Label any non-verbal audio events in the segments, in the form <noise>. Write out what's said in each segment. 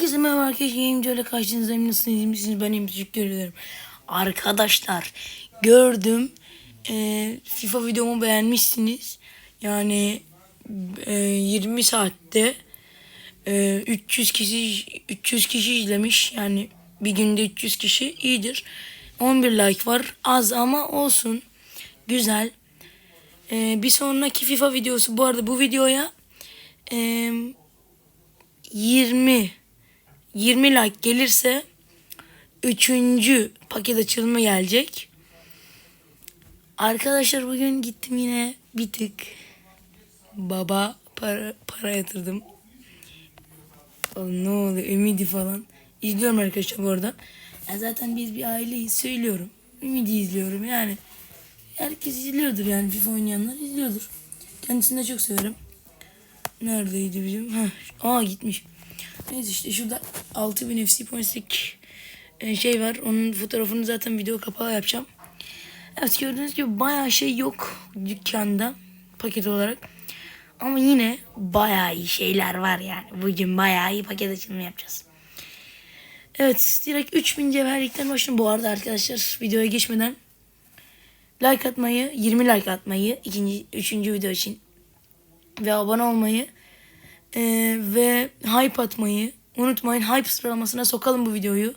Herkese merhaba arkadaşlar. Yayıncı öyle karşınızdayım. Nasılsınız? misiniz? Ben. Teşekkür ederim. Arkadaşlar gördüm. Ee, FIFA videomu beğenmişsiniz. Yani e, 20 saatte e, 300 kişi 300 kişi izlemiş. Yani bir günde 300 kişi iyidir. 11 like var. Az ama olsun. Güzel. Ee, bir sonraki FIFA videosu bu arada bu videoya e, 20 20 like gelirse 3. paket açılımı gelecek. Arkadaşlar bugün gittim yine bir tık baba para, para yatırdım. Ne oluyor Ümidi falan. İzliyorum arkadaşlar bu arada. Ya zaten biz bir aileyiz söylüyorum. Ümidi izliyorum yani. Herkes izliyordur yani FIFA oynayanlar izliyordur. Kendisini de çok severim. Neredeydi bizim? Ha, aa gitmiş. Neyse işte şurada 6000 FC points'lik e, şey var. Onun fotoğrafını zaten video kapağı yapacağım. Evet gördüğünüz gibi bayağı şey yok dükkanda paket olarak. Ama yine bayağı iyi şeyler var yani. Bugün bayağı iyi paket açılımı yapacağız. Evet direkt 3000 cevherlikten başlayalım. Bu arada arkadaşlar videoya geçmeden like atmayı, 20 like atmayı ikinci, üçüncü video için ve abone olmayı e, ve hype atmayı unutmayın. Hype sıralamasına sokalım bu videoyu.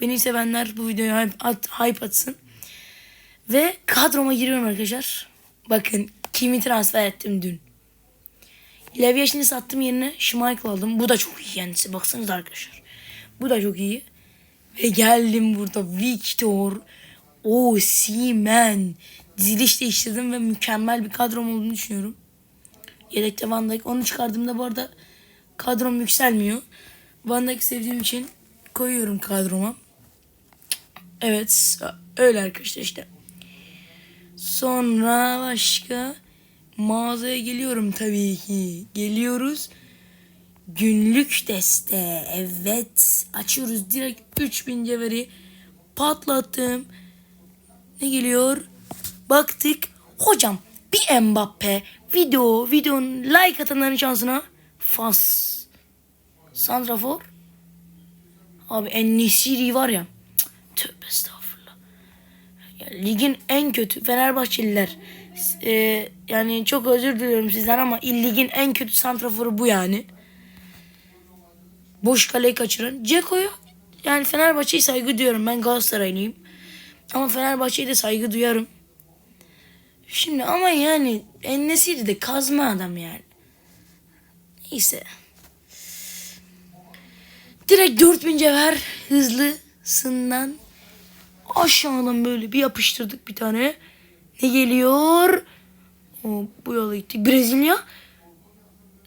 Beni sevenler bu videoyu hype, at, hype atsın. Ve kadroma giriyorum arkadaşlar. Bakın kimi transfer ettim dün. Levyashin'i sattım yerine Schmeichel aldım. Bu da çok iyi kendisi. Baksanıza arkadaşlar. Bu da çok iyi. Ve geldim burada Victor Osimhen diziliş değiştirdim ve mükemmel bir kadrom olduğunu düşünüyorum. Yedekte Van Dijk. Onu çıkardığımda bu arada kadrom yükselmiyor. Van Dijk sevdiğim için koyuyorum kadroma. Evet öyle arkadaşlar işte. Sonra başka mağazaya geliyorum tabii ki. Geliyoruz. Günlük deste. Evet. Açıyoruz direkt 3000 cevheri. Patlattım. Ne geliyor? Baktık. Hocam bir Mbappe video videonun like atanların şansına Fas. Santrafor. Abi en Nesiri var ya. Tövbe estağfurullah. Ya, ligin en kötü Fenerbahçeliler. e, yani çok özür diliyorum sizden ama ligin en kötü santraforu bu yani. Boş kaleyi kaçıran. Ceko'ya yani Fenerbahçe'ye saygı duyuyorum. Ben Galatasaraylıyım. Ama Fenerbahçe'ye de saygı duyarım. Şimdi ama yani Ennesiri de kazma adam yani. Neyse. Direkt 4000 cevher hızlısından aşağıdan böyle bir yapıştırdık bir tane. Ne geliyor? O, bu yola gittik. Brezilya.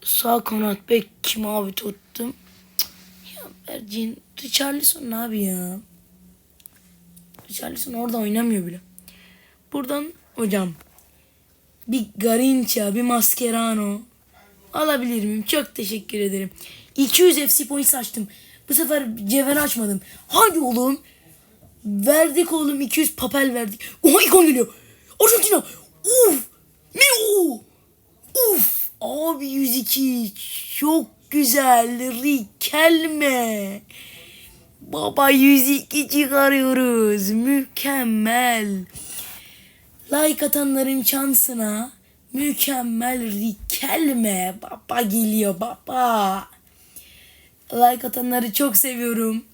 Sağ kanat bek kim abi tuttum. Ya Bercin Richarlison abi ya? Richarlison orada oynamıyor bile. Buradan hocam bir Garincha, bir Mascherano alabilir miyim? Çok teşekkür ederim. 200 FC points açtım. Bu sefer cevher açmadım. Hadi oğlum. Verdik oğlum 200 papel verdik. Oha ikon geliyor. Arjantina. Uf. Miu. Uf. Abi 102. Çok güzel. Rikelme. Baba 102 çıkarıyoruz. Mükemmel. Like atanların şansına mükemmel rikelme baba geliyor baba. Like atanları çok seviyorum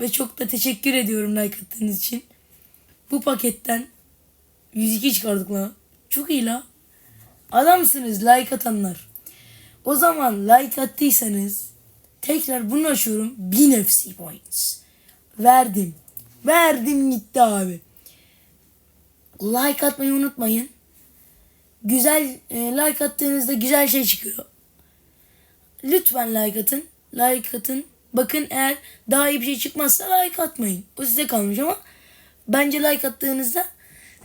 ve çok da teşekkür ediyorum like attığınız için. Bu paketten 102 çıkardık lan. Çok iyi la. Adamsınız like atanlar. O zaman like attıysanız tekrar bunu açıyorum. 1000 FC points. Verdim. Verdim gitti abi. Like atmayı unutmayın. Güzel e, like attığınızda güzel şey çıkıyor. Lütfen like atın. Like atın. Bakın eğer daha iyi bir şey çıkmazsa like atmayın. O size kalmış ama bence like attığınızda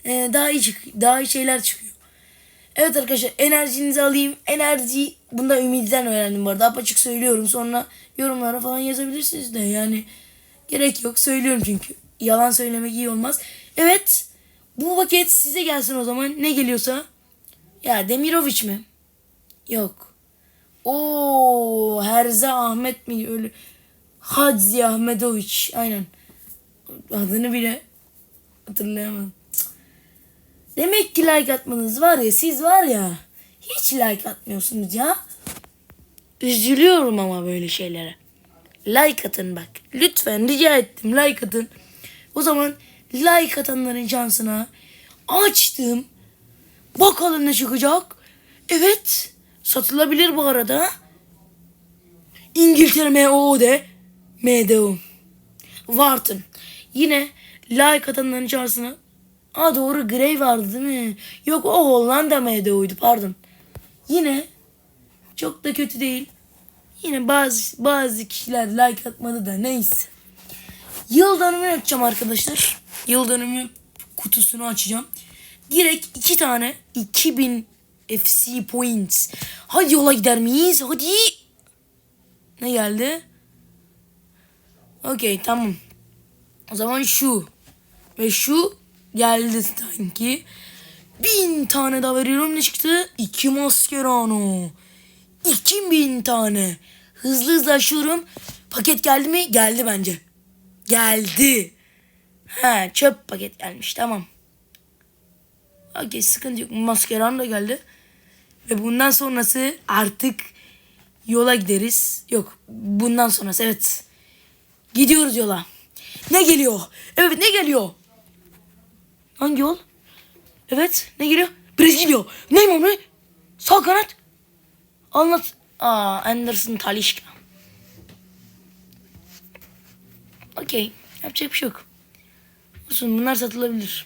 e, daha iyi çık daha iyi şeyler çıkıyor. Evet arkadaşlar enerjinizi alayım. Enerji bunda Ümid'den öğrendim bu arada. Apaçık söylüyorum. Sonra yorumlara falan yazabilirsiniz de yani gerek yok. Söylüyorum çünkü. Yalan söylemek iyi olmaz. Evet. Bu paket size gelsin o zaman. Ne geliyorsa. Ya Demirovic mi? Yok. Oo, Herze Ahmet mi? Öyle. Hadzi Ahmedoviç. Aynen. Adını bile hatırlayamadım. Demek ki like atmanız var ya siz var ya hiç like atmıyorsunuz ya. Üzülüyorum ama böyle şeylere. Like atın bak. Lütfen rica ettim like atın. O zaman like atanların şansına açtım. Bakalım ne çıkacak. Evet. Satılabilir bu arada. İngiltere MOD. MDO. Wharton. Yine like atanların şansına. Aa doğru Gray vardı değil mi? Yok o Hollanda MDO'ydu pardon. Yine çok da kötü değil. Yine bazı bazı kişiler like atmadı da neyse. Yıl dönümünü açacağım arkadaşlar. Yıl dönümü kutusunu açacağım. Direkt iki tane 2000 FC points. Hadi yola gider miyiz? Hadi. Ne geldi? Okey tamam. O zaman şu. Ve şu geldi sanki. Bin tane daha veriyorum ne çıktı? İki maskerano. İki bin tane. Hızlı hızlı açıyorum. Paket geldi mi? Geldi bence. Geldi. Ha çöp paket gelmiş tamam. Okey sıkıntı yok. Maskeran da geldi. Ve bundan sonrası artık yola gideriz. Yok bundan sonrası evet. Gidiyoruz yola. Ne geliyor? Evet ne geliyor? Hangi yol? Evet ne geliyor? Brezilya. Neymar mı? Sağ kanat. Anlat. Aa Anderson Talişka. Okey. Yapacak bir şey yok. Olsun bunlar satılabilir.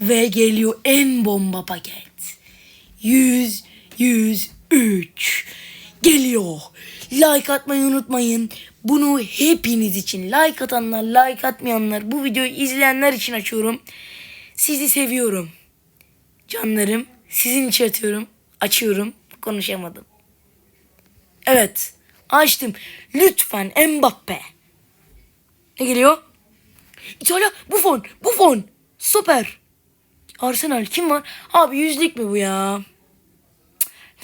Ve geliyor en bomba paket. 100, 103. Geliyor. Like atmayı unutmayın. Bunu hepiniz için. Like atanlar, like atmayanlar, bu videoyu izleyenler için açıyorum. Sizi seviyorum. Canlarım, sizin için atıyorum. Açıyorum. Konuşamadım. Evet. Açtım. Lütfen Mbappe. Ne geliyor? İtalya Buffon. Buffon. Süper. Arsenal kim var? Abi yüzlük mü bu ya?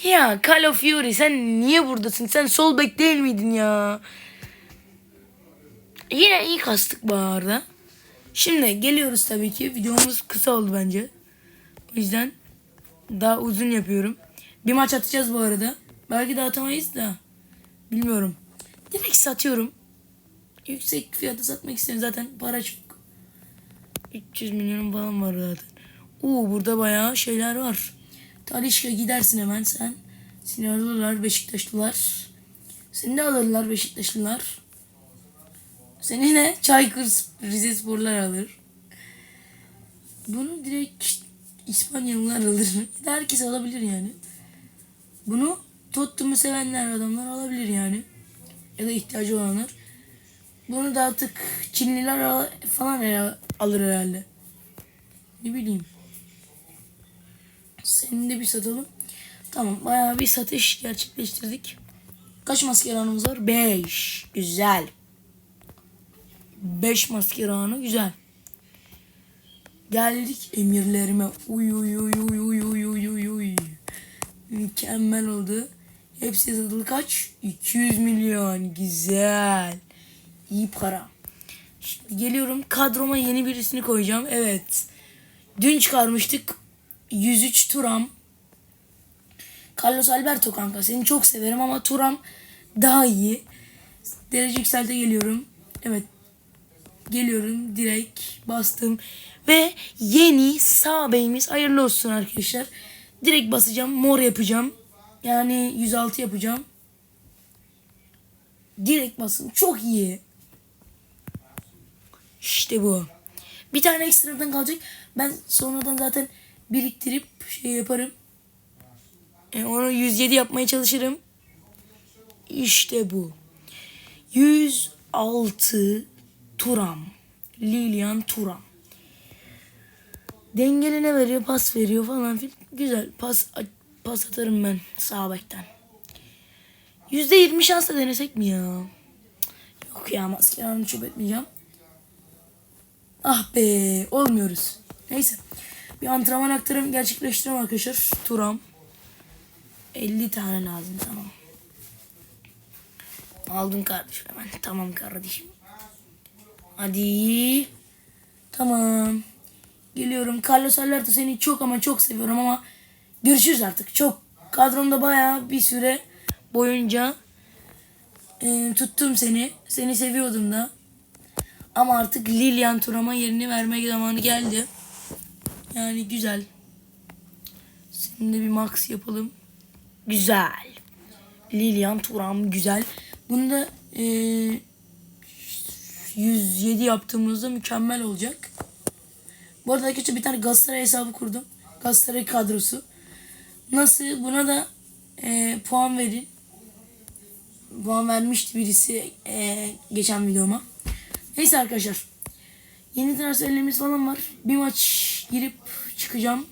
Ya Call of Fury sen niye buradasın? Sen sol bek değil miydin ya? Yine iyi kastık bu arada. Şimdi geliyoruz tabii ki. Videomuz kısa oldu bence. O yüzden daha uzun yapıyorum. Bir maç atacağız bu arada. Belki de atamayız da. Bilmiyorum. Direkt satıyorum. Yüksek fiyata satmak istiyorum. Zaten para çok. 300 milyon falan var zaten. Oo burada bayağı şeyler var. Talişka gidersin hemen sen. Seni alırlar Beşiktaşlılar. Seni de alırlar Beşiktaşlılar. Seni ne? Çaykur Rize Sporlar alır. Bunu direkt İspanyalılar alır. <laughs> Herkes alabilir yani. Bunu Tottenham'ı sevenler adamlar alabilir yani. Ya da ihtiyacı olanlar. Bunu da artık Çinliler al- falan alır herhalde. Ne bileyim. Senin de bir satalım. Tamam bayağı bir satış gerçekleştirdik. Kaç maskeranımız var? 5. Güzel. 5 maskeranı güzel. Geldik emirlerime. Uy uy uy uy uy uy uy uy uy. Mükemmel oldu. Hepsi satıldı kaç? 200 milyon. Güzel. İyi para. Şimdi geliyorum kadroma yeni birisini koyacağım. Evet. Dün çıkarmıştık. 103 Turam. Carlos Alberto kanka seni çok severim ama Turam daha iyi. Derece yükselte geliyorum. Evet. Geliyorum direkt bastım. Ve yeni sağ beyimiz hayırlı olsun arkadaşlar. Direkt basacağım. Mor yapacağım. Yani 106 yapacağım. Direkt basın. Çok iyi. İşte bu. Bir tane ekstradan kalacak. Ben sonradan zaten biriktirip şey yaparım. E, onu 107 yapmaya çalışırım. İşte bu. 106 Turam. Lilian Turam. Dengeline veriyor, pas veriyor falan filan. Güzel. Pas pas atarım ben sağ bekten. %20 şansla denesek mi ya? Yok ya maskelerimi çöp etmeyeceğim. Ah be olmuyoruz. Neyse. Bir antrenman aktarım gerçekleştireyim arkadaşlar. Turam. 50 tane lazım tamam. Aldım kardeşim hemen. Tamam kardeşim. Hadi. Tamam. Geliyorum. Carlos Alberto seni çok ama çok seviyorum ama görüşürüz artık. Çok kadromda bayağı bir süre boyunca e, tuttum seni. Seni seviyordum da. Ama artık Lilian Turam'a yerini vermek zamanı geldi. Yani güzel. Şimdi bir max yapalım. Güzel. Lilian Turam güzel. Bunu da e, 107 yaptığımızda mükemmel olacak. Bu arada arkadaşlar bir tane Galatasaray hesabı kurdum. Galatasaray kadrosu. Nasıl? Buna da e, puan verin. Puan vermişti birisi e, geçen videoma. Neyse arkadaşlar. Yeni transferlerimiz falan var. Bir maç girip çıkacağım.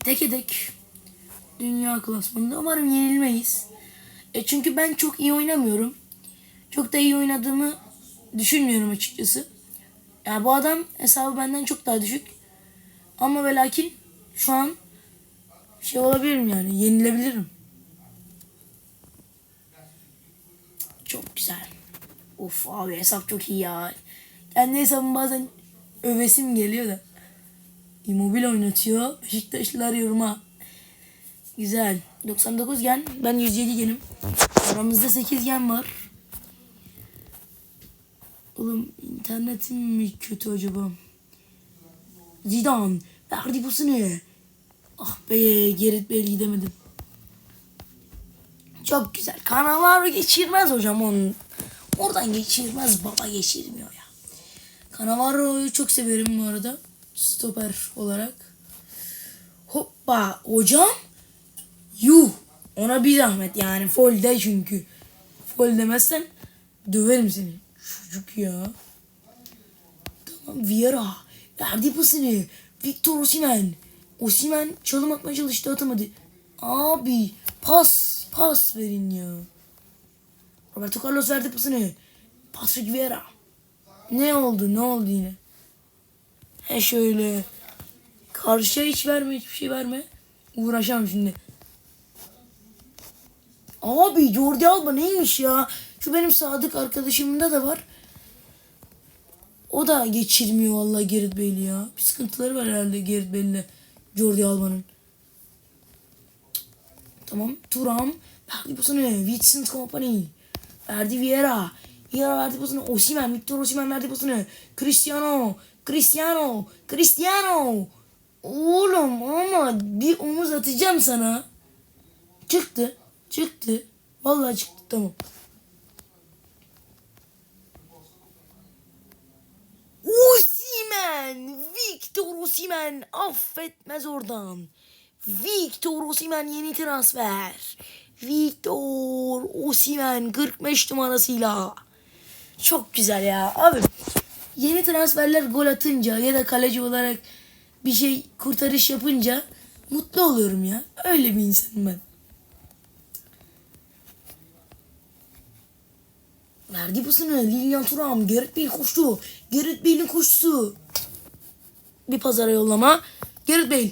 Tek tek dünya klasmanında. Umarım yenilmeyiz. E çünkü ben çok iyi oynamıyorum. Çok da iyi oynadığımı düşünmüyorum açıkçası. Yani bu adam hesabı benden çok daha düşük. Ama ve lakin şu an şey olabilirim yani yenilebilirim. Çok güzel. Of abi hesap çok iyi ya. Kendi hesabım bazen övesim geliyor da. Immobile oynatıyor. Beşiktaşlılar yoruma. Güzel. 99 gen. Ben 107 genim. Aramızda 8 gen var. Oğlum internetim mi kötü acaba? Zidane. Verdi ne? Ah be Gerrit Bale gidemedim. Çok güzel. Cannavaro geçirmez hocam onun. Oradan geçirmez baba geçirmiyor ya. Cannavaro'yu çok severim bu arada. Stoper olarak. Hoppa hocam. Yuh. Ona bir zahmet yani. Fol de çünkü. Fol demezsen döverim seni. Çocuk ya. Tamam Vieira. Verdi pasını. Victor Osimhen. Osimhen çalım atmaya çalıştı atamadı. Abi pas pas verin ya. Roberto Carlos verdi pasını. Patrick Vieira. Ne oldu ne oldu yine? He şöyle. Karşıya hiç verme hiçbir şey verme. Uğraşamam şimdi. Abi Jordi Alba neymiş ya? Şu benim sadık arkadaşımda da var. O da geçirmiyor vallahi Gerrit Bale'i ya. Bir sıkıntıları var herhalde Gerrit Bale'le Jordi Alba'nın. Tamam. Turam. Verdi pasını. Vincent Kompany. Verdi Vieira. Vieira verdi pasını. Osimhen. Victor Osimhen verdi pasını. Cristiano. Cristiano. Cristiano. Oğlum ama bir omuz atacağım sana. Çıktı. Çıktı. Vallahi çıktı tamam. Osimhen! Victor Osimhen affetmez oradan. Victor Osimhen yeni transfer. Victor Osimhen 45 numarasıyla. Çok güzel ya. Abi yeni transferler gol atınca ya da kaleci olarak bir şey kurtarış yapınca mutlu oluyorum ya. Öyle bir insanım ben. Verdi pasını. Lilian Thuram. Gerrit Bale koştu. Gerrit Bale'in koşusu. Bir pazara yollama. Gerrit Bale.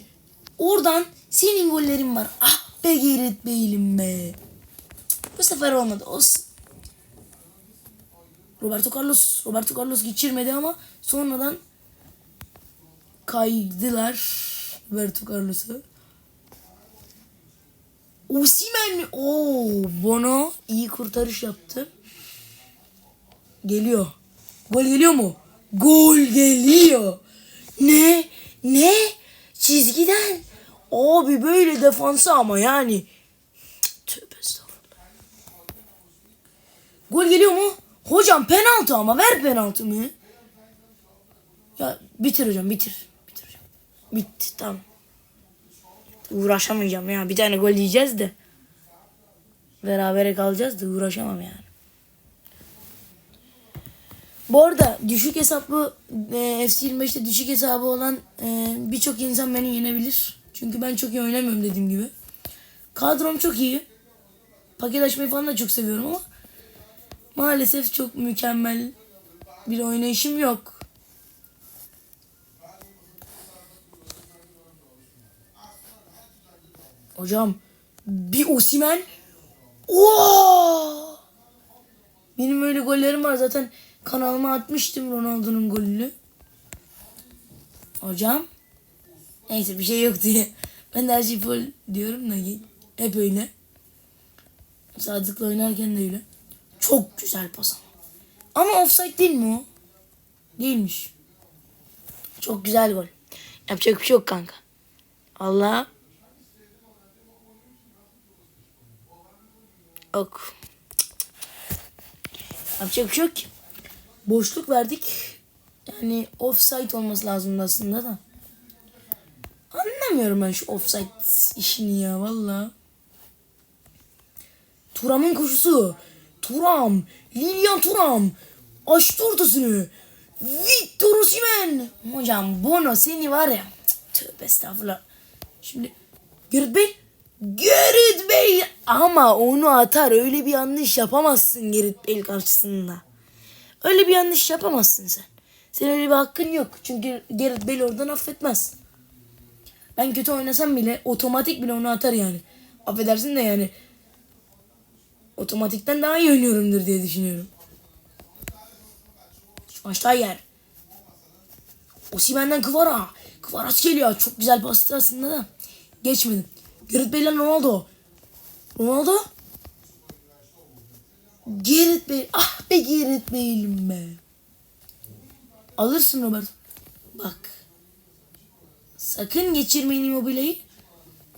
Oradan senin gollerin var. Ah be Gerrit Bale'im be. Bu sefer olmadı. Olsun. Roberto Carlos. Roberto Carlos geçirmedi ama sonradan kaydılar Roberto Carlos'u. Osimhen mi? Oo, Bono iyi kurtarış yaptı. Geliyor. Gol geliyor mu? Gol geliyor. Ne? Ne? Çizgiden. Abi böyle defansı ama yani. Tövbe estağfurullah. Gol geliyor mu? Hocam penaltı ama ver penaltı mı? Ya bitir hocam bitir. Bitir hocam. Bitti tamam. Uğraşamayacağım ya. Bir tane gol yiyeceğiz de. Berabere kalacağız da uğraşamam yani. Bu arada düşük hesaplı e, FC25'te düşük hesabı olan e, birçok insan beni yenebilir. Çünkü ben çok iyi oynamıyorum dediğim gibi. Kadrom çok iyi. Paket açmayı falan da çok seviyorum ama maalesef çok mükemmel bir oynayışım yok. Hocam bir Osimen Oo! Benim öyle gollerim var zaten kanalıma atmıştım Ronaldo'nun golünü. Hocam. Neyse bir şey yok diye. Ben de her şey full diyorum da hep öyle. Sadık'la oynarken de öyle. Çok güzel pas ama. Ama offside değil mi o? Değilmiş. Çok güzel gol. Yapacak bir şey yok kanka. Allah. Ok. Yapacak bir şey yok ki. Boşluk verdik. Yani offside olması lazım aslında da. Anlamıyorum ben şu offside işini ya valla. Turam'ın koşusu. Turam. Lilian Turam. Açtı ortasını. Victor Osimhen. Hocam Bono seni var ya. Cık, Tövbe estağfurullah. Şimdi Gareth Bale. Gareth Bale. Ama onu atar. Öyle bir yanlış yapamazsın Gareth Bale karşısında. Öyle bir yanlış yapamazsın sen. Senin öyle bir hakkın yok. Çünkü Gareth Bale oradan affetmez. Ben kötü oynasam bile otomatik bile onu atar yani. Affedersin de yani. Otomatikten daha iyi oynuyorumdur diye düşünüyorum. Aşağı yer. Osimhen'den Kvara. Kvaras geliyor. Çok güzel bastı aslında da. Geçmedim. Gareth Bale'den Ronaldo. Ronaldo. Gareth Bale. Ah be Gareth Bale'im be. Alırsın Robert. Bak. Sakın geçirmeyin immobileyi.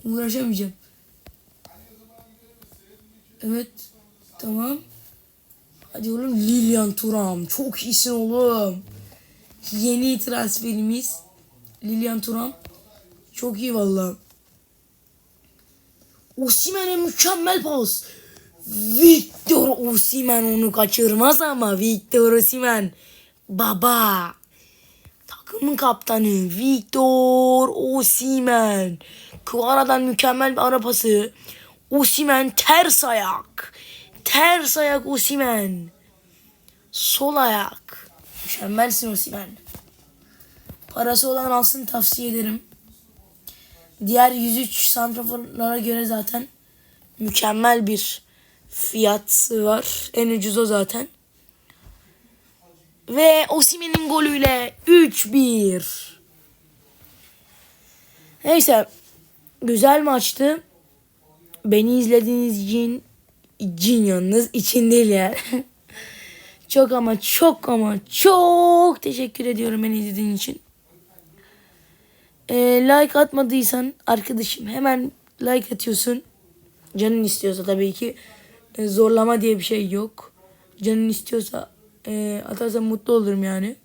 Uğraşamayacağım. Evet. Tamam. Hadi oğlum Lilian Turam. Çok iyisin oğlum. Yeni transferimiz. Lilian Turam. Çok iyi valla. Osimhen'e mükemmel pas. Victor Osimhen onu kaçırmaz ama Victor Osimhen. Baba. Takımın kaptanı Victor Osimhen. Kvara'dan mükemmel bir ara pası. Osimhen ters ayak. Ters ayak Osimhen. Sol ayak. Mükemmelsin Osimhen. Parası olan alsın tavsiye ederim. Diğer 103 santraforlara göre zaten mükemmel bir fiyatı var. En ucuz o zaten. Ve Osimhen'in golüyle 3-1. Neyse. Güzel maçtı. Beni izlediğiniz için için yalnız için değil yani. <laughs> çok ama çok ama çok teşekkür ediyorum beni izlediğin için. Ee, like atmadıysan arkadaşım hemen like atıyorsun. Canın istiyorsa tabii ki. Ee, zorlama diye bir şey yok. Canın istiyorsa e, atarsan mutlu olurum yani.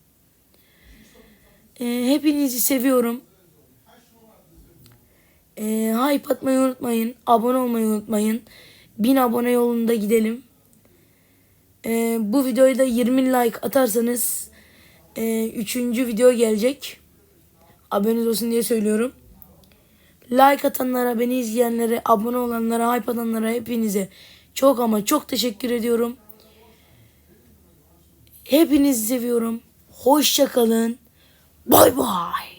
Ee, hepinizi seviyorum. Ee, hype atmayı unutmayın. Abone olmayı unutmayın. 1000 abone yolunda gidelim. Ee, bu videoya da 20 like atarsanız e, üçüncü video gelecek. Haberiniz olsun diye söylüyorum. Like atanlara, beni izleyenlere, abone olanlara, hype atanlara hepinize çok ama çok teşekkür ediyorum. Hepinizi seviyorum. Hoşça kalın. Bay bay.